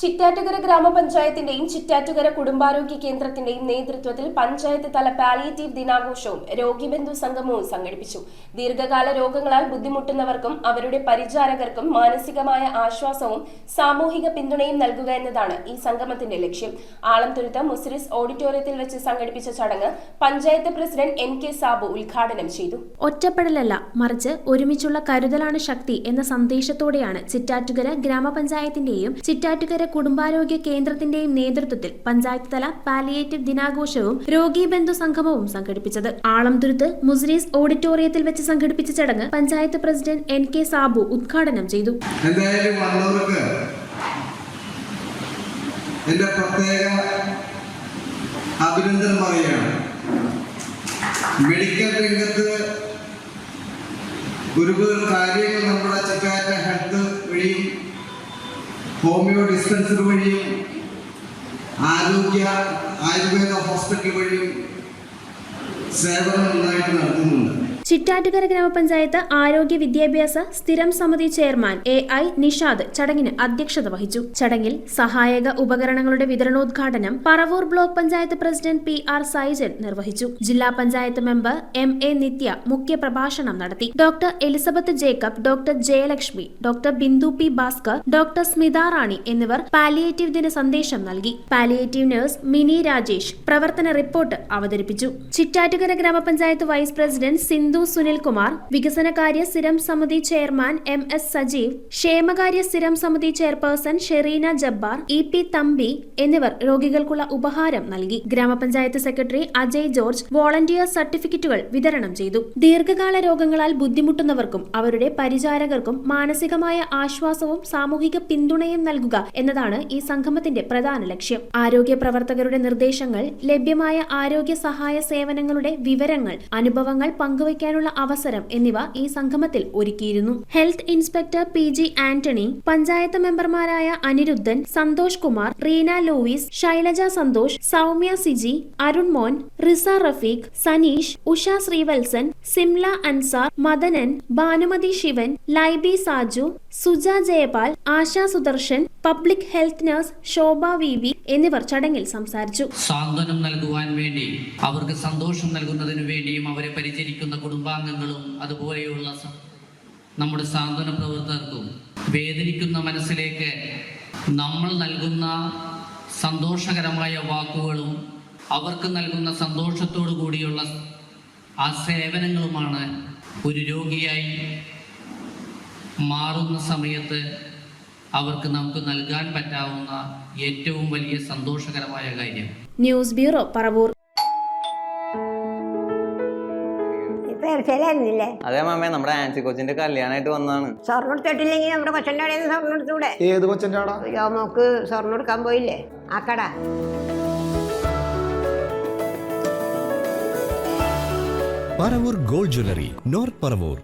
ചിറ്റാറ്റുകര ഗ്രാമപഞ്ചായത്തിന്റെയും ചിറ്റാറ്റുകര കുടുംബാരോഗ്യ കേന്ദ്രത്തിന്റെയും നേതൃത്വത്തിൽ പഞ്ചായത്ത് തല പാലിയേറ്റീവ് ദിനാഘോഷവും രോഗിബന്ധു സംഗമവും സംഘടിപ്പിച്ചു. ദീർഘകാല രോഗങ്ങളാൽ ബുദ്ധിമുട്ടുന്നവർക്കും അവരുടെ പരിചാരകർക്കും മാനസികമായ ആശ്വാസവും സാമൂഹിക പിന്തുണയും നൽകുക എന്നതാണ് ഈ സംഗമത്തിന്റെ ലക്ഷ്യം. ആളംതുരുത്ത് മുസ്ലിസ് ഓഡിറ്റോറിയത്തിൽ വെച്ച് സംഘടിപ്പിച്ച ചടങ്ങ് panchayat president N K Sabu ഉദ്ഘാടനം ചെയ്തു. ഒറ്റപ്പെടലല്ല മറിച്ച് ഒരുമിച്ചുള്ള കരുതലാണ് ശക്തി എന്ന സന്ദേശത്തോടെയാണ് ചിറ്റാറ്റുകര ഗ്രാമപഞ്ചായത്തിന്റെയും ചിറ്റാറ്റുകര കുടുംബാരോഗ്യ കേന്ദ്രത്തിന്റെയും നേതൃത്വത്തിൽ പഞ്ചായത്ത് തല പാലിയേറ്റീവ് ദിനാഘോഷവും രോഗീ ബന്ധു സംഗമവും സംഘടിപ്പിച്ചത്. ആളംതുരുത്ത് മുസ്രീസ് ഓഡിറ്റോറിയത്തിൽ വെച്ച് സംഘടിപ്പിച്ച ചടങ്ങ് panchayat president N K Sabu ഉദ്ഘാടനം ചെയ്തു. എന്റെ പ്രത്യേക അഭിനന്ദനം പറയുകയാണ്. മെഡിക്കൽ രംഗത്ത് ഒരുപാട് കാര്യങ്ങൾ നമ്മുടെ ചിറ്റാറ്റ ഹെൽത്ത് വഴിയും ഹോമിയോ ഡിസ്പെൻസറി വഴിയും ആരോഗ്യ ആയുർവേദ ഹോസ്പിറ്റൽ വഴിയും സേവനം നന്നായിട്ട് നടത്തുന്നുണ്ട് ചിറ്റാറ്റുകര ഗ്രാമപഞ്ചായത്ത് ആരോഗ്യ വിദ്യാഭ്യാസ സ്ഥിരം സമിതി ചെയർമാൻ എ ഐ നിഷാദ് ചടങ്ങിന് അധ്യക്ഷത വഹിച്ചു. ചടങ്ങിൽ സഹായക ഉപകരണങ്ങളുടെ വിതരണോദ്ഘാടനം Paravur block panchayat president P R Saijan നിർവഹിച്ചു. ജില്ലാ panchayat member M A Nithya മുഖ്യ പ്രഭാഷണം നടത്തി. Doctor Elizabeth Jacob doctor Jayalakshmi doctor Bindu P Bhaskar doctor Smitha Rani എന്നിവർ പാലിയേറ്റീവ് ദിന സന്ദേശം നൽകി. പാലിയേറ്റീവ് നഴ്സ് മിനി രാജേഷ് പ്രവർത്തന റിപ്പോർട്ട് അവതരിപ്പിച്ചു. ചിറ്റാറ്റുകര ഗ്രാമപഞ്ചായത്ത് വൈസ് പ്രസിഡന്റ് സിന്ധു സുനിൽകുമാർ വികസനകാര്യ സ്ഥിരം സമിതി ചെയർമാൻ എം എസ് സജീവ് ക്ഷേമകാര്യ സ്ഥിരം സമിതി chairperson Shereena Jabbar E P Thampi എന്നിവർ രോഗികൾക്കുള്ള ഉപഹാരം നൽകി. ഗ്രാമപഞ്ചായത്ത് സെക്രട്ടറി അജയ് ജോർജ് വോളണ്ടിയർ സർട്ടിഫിക്കറ്റുകൾ വിതരണം ചെയ്തു. ദീർഘകാല രോഗങ്ങളാൽ ബുദ്ധിമുട്ടുന്നവർക്കും അവരുടെ പരിചാരകർക്കും മാനസികമായ ആശ്വാസവും സാമൂഹിക പിന്തുണയും നൽകുക എന്നതാണ് ഈ സംഗമത്തിന്റെ പ്രധാന ലക്ഷ്യം. ആരോഗ്യ പ്രവർത്തകരുടെ നിർദ്ദേശങ്ങൾ ലഭ്യമായ ആരോഗ്യ സഹായ സേവനങ്ങളുടെ വിവരങ്ങൾ അനുഭവങ്ങൾ പങ്കുവയ്ക്കാനുള്ള അവസരം എന്നിവ ഈ സംഗമത്തിൽ ഒരുക്കിയിരുന്നു. Health inspector P G Antony panchayat മെമ്പർമാരായ Aniruddhan Santhosh Kumar Reena Louis Shailaja Santhosh Soumya Siji Arun Mon Riza Rafeeq Saneesh Usha Sreevalsan Simla Ansar Madanan Bhanumathi Sivan Laiby Saju Suja Jayapal Asha Sudarshan public health nurse Shobha V V എന്നിവർ ചടങ്ങിൽ സംസാരിച്ചു. സാന്ത്വനം നൽകുവാൻ വേണ്ടി അവർക്ക് സന്തോഷം നൽകുന്നതിന് വേണ്ടിയും അവരെ പരിചരിക്കുന്ന കുടുംബാംഗങ്ങളും അതുപോലെയുള്ള നമ്മുടെ സാന്ത്വന പ്രവർത്തകർക്കും വേദനിക്കുന്ന മനസ്സിലേക്ക് നമ്മൾ നൽകുന്ന സന്തോഷകരമായ വാക്കുകളും അവർക്ക് നൽകുന്ന സന്തോഷത്തോടു കൂടിയുള്ള ആ സേവനങ്ങളുമാണ് ഒരു രോഗിയായി മാറുന്ന സമയത്ത് അവർക്ക് നമുക്ക് നൽകാൻ പറ്റാവുന്ന ഏറ്റവും വലിയ സന്തോഷകരമായ കാര്യം. News bureau Paravur. അതെ മാമേ നമ്മുടെ ആൻസി കൊച്ചിന്റെ കല്യാണമായിട്ട് വന്നാണ് സ്വർണം എടുത്തിട്ടില്ലെങ്കിൽ നമ്മുടെ കൊച്ചന്റെ സ്വർണം എടുത്തൂടെ? ഏത് കൊച്ചന്റെ യോമോക്ക് സ്വർണം എടുക്കാൻ പോയില്ലേ? ആ കട. Paravur gold jewellery north Paravur.